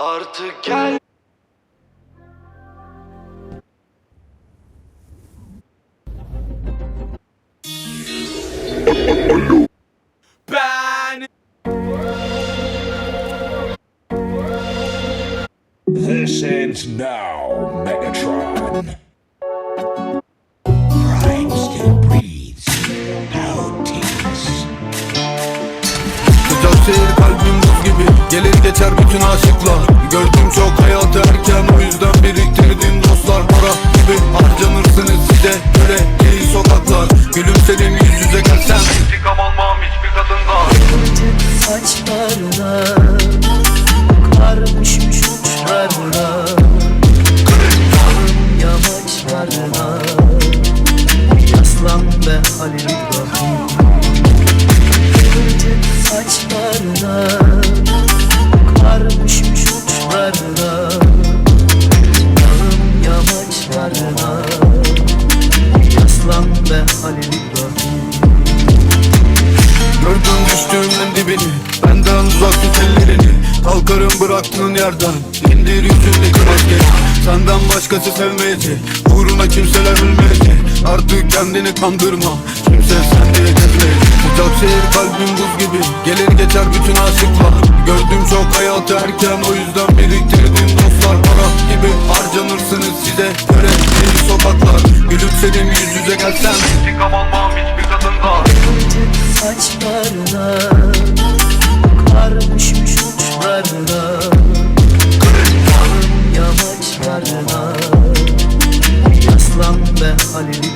Artık gel Ben This ends now, Megatron. Geçer bütün aşıklar. Gördüm çok hayatı erken O yüzden biriktirdim dostlar. Para gibi harcanırsınız size göre değil sokaklar. Gülümsedim yüz yüze gelsem. İntikam almam hiçbir kadından saçlarına Kar düşmüş uçlarına başkası sevmeyecek. Uğruna kimseler ölmeyecek. Artık kendini kandırma. Kimse sen diye gezmeyecek Sıcak şehir kalbim buz gibi. Gelir geçer bütün aşıklar. Gördüm çok hayatı erken O yüzden biriktirdim dostlar. Para gibi harcanırsınız size göre. Değil sokaklar. Gülümsedim yüz yüze gelsem İntikam almam hiçbir kadından saçlarına Kar düşmüş uçlarına. Dağın yamaçlarına Yaslan be Halil. İbrahim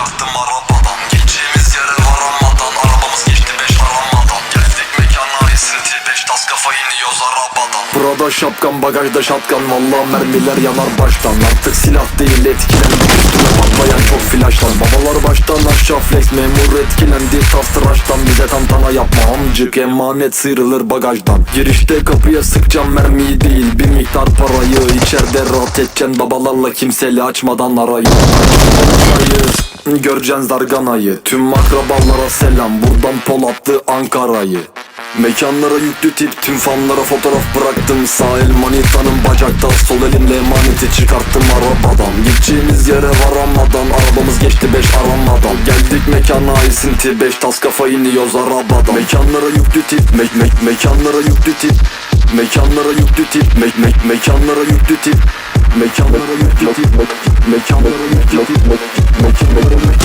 çıkarttım arabadan. Gideceğimiz yere varamadan arabamız geçti beş aramadan. Geldik mekana esinti beş tas kafa iniyoruz arabadan. Burada şapkan bagajda şatkan Valla mermiler yanar baştan. Artık silah değil etkilenmek üstüme patlayan çok flash refleks memur etkilendi. Tas tıraştan bize tantana yapma amcık. Emanet sıyrılır bagajdan. Girişte kapıya sıkacağım mermiyi değil. Bir miktar parayı içeride rahat edeceksin Babalarla kimseli açmadan arayı. Arayı Göreceksin zarganayı Tüm akrabalara selam. Buradan Polatlı Ankara'yı Mekanlara yüklü tip tüm fanlara fotoğraf bıraktım. Sağ el manitanın bacakta sol elimle emaneti çıkarttım. Arabadan Gideceğimiz yere varamadan. Arabamız geçti beş aramadan Geldik mekana esinti beş tas kafa iniyoruz arabadan Mekanlara yüklü tip me me mekanlara yüklü tip. Mekanlara yüklü tip me me mekanlara yüklü tip. Mekanlara yüklü tip me mekanlara yüklü tip me mekanlara yüklü tip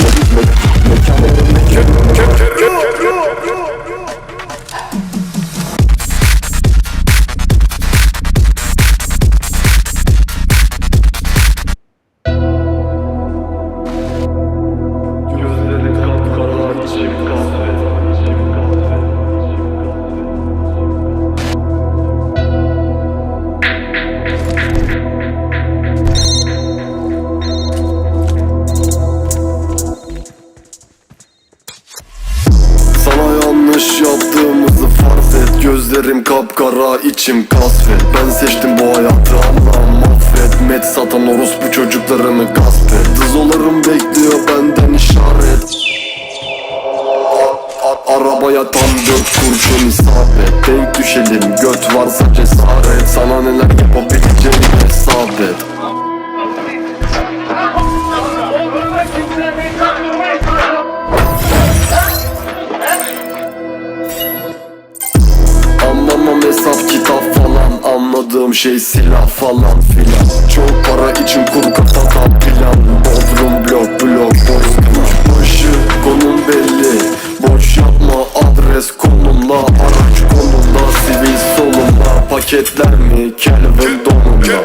göt varsa cesaret. Sana neler yapabileceğini hesap et. Anlamam hesap kitap falan. Anladığım şey silah falan filan. Çok para için kur kafada plan. Bodrum blok Paketler mi? Kelvin donumla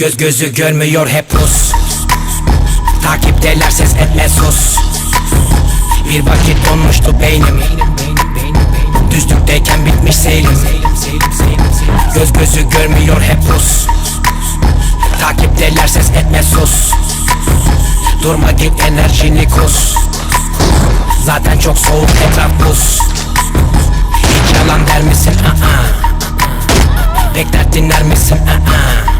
Göz gözü görmüyor hep Rus Takipteler ses etme sus Bir vakit donmuştu beynim Düzlükteyken bitmiş seyrim Göz gözü görmüyor hep Rus Takipteler ses etme sus Durma git enerjini kus Zaten çok soğuk etraf buz Hiç yalan der misin? Aa. Pek dert dinler misin? Aa.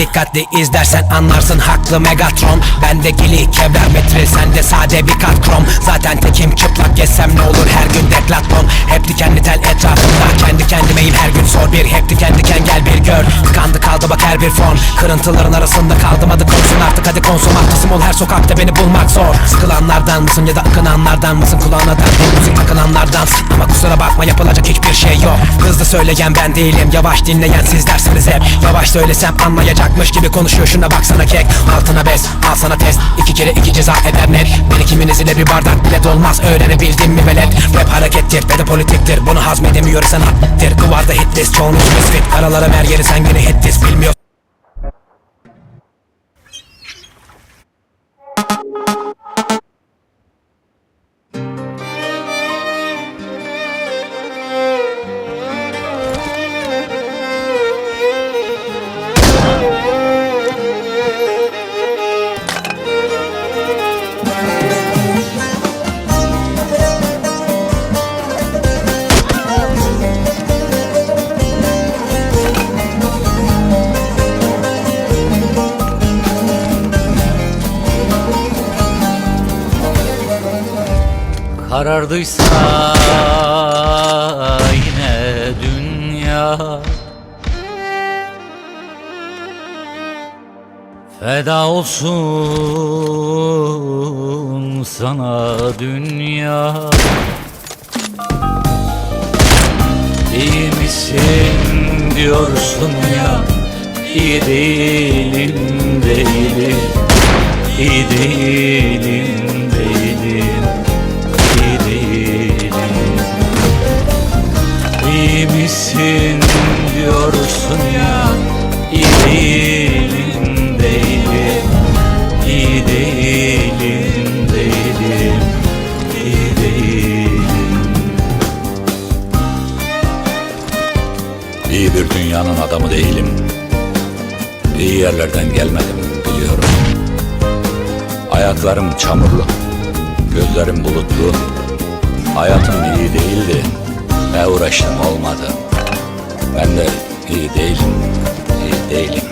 Dikkatli izlersen anlarsın haklı Megatron. Bende gili kevlar metril sende sade bir kat krom. Zaten tekim çıplak gezsem ne olur her gün deklaton Hep dikenli tel etrafımda kendi kendimeyim her gün sor bir. Hep diken diken gel bir gör. Tıkandı kaldı bak her bir fon. Kırıntıların arasında kaldım adı konsun artık hadi konsum. Haklısım ol her sokakta beni bulmak zor. Sıkılanlardan mısın ya da akınanlardan mısın? Kulağına da müzik takılanlardan. Ama kusura bakma yapılacak hiçbir şey yok. Hızlı söyleyen ben değilim yavaş dinleyen sizlersiniz hep. Yavaş söylesem anlayacakmış gibi konuşuyor şuna baksana kek. Altına bez al sana test. İki kere iki ceza eder net. Bir ikiminiz ile bir bardak bile dolmaz öğrenebildin mi velet? Rap harekettir ve de politiktir. Bunu hazmedemiyorsan hattir. Kıvarda hit list çoğunuz misfit. Aralara mer yeri sen yine hit list. Bilmiyor Karardıysa yine dünya. Feda olsun sana dünya. İyi misin diyorsun ya? İyi değilim değilim. İyi değilim İyi misin diyorsun ya? İyi değilim değilim İyi değilim değilim İyi değilim İyi bir dünyanın adamı değilim. İyi yerlerden gelmedim biliyorum. Ayaklarım çamurlu Gözlerim bulutlu. Hayatım iyi değildi Ne uğraştım olmadı. Ben de iyi değilim. İyi değilim.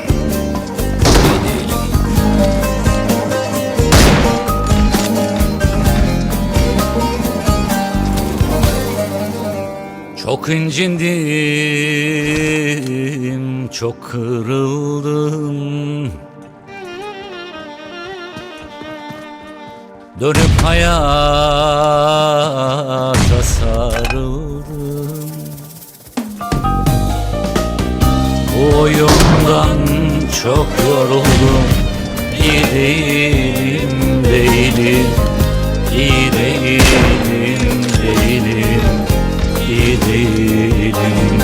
Çok incindim, çok kırıldım. Dönüp hayata Bu oyundan çok yoruldum. İyi değilim, değilim. İyi değilim, değilim. İyi değilim.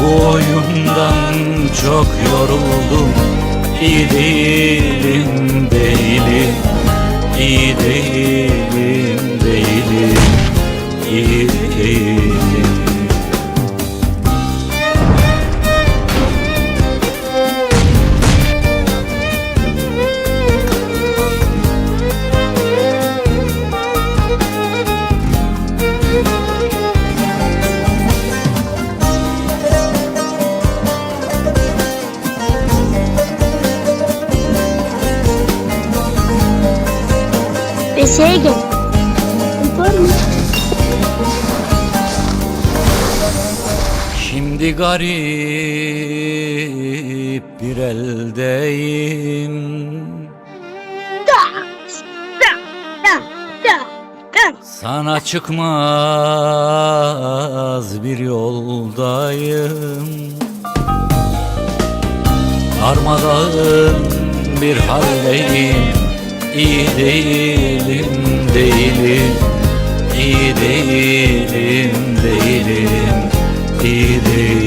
Bu oyundan çok yoruldum. İyi değilim, değilim. İyi değilim, değilim. İyi değilim şeye mı? Şimdi garip bir eldeyim Da, da, da, da. Sana çıkmaz bir yoldayım Darmadağın bir haldeyim İyi değilim, değilim. İyi değilim, değilim. İyi değilim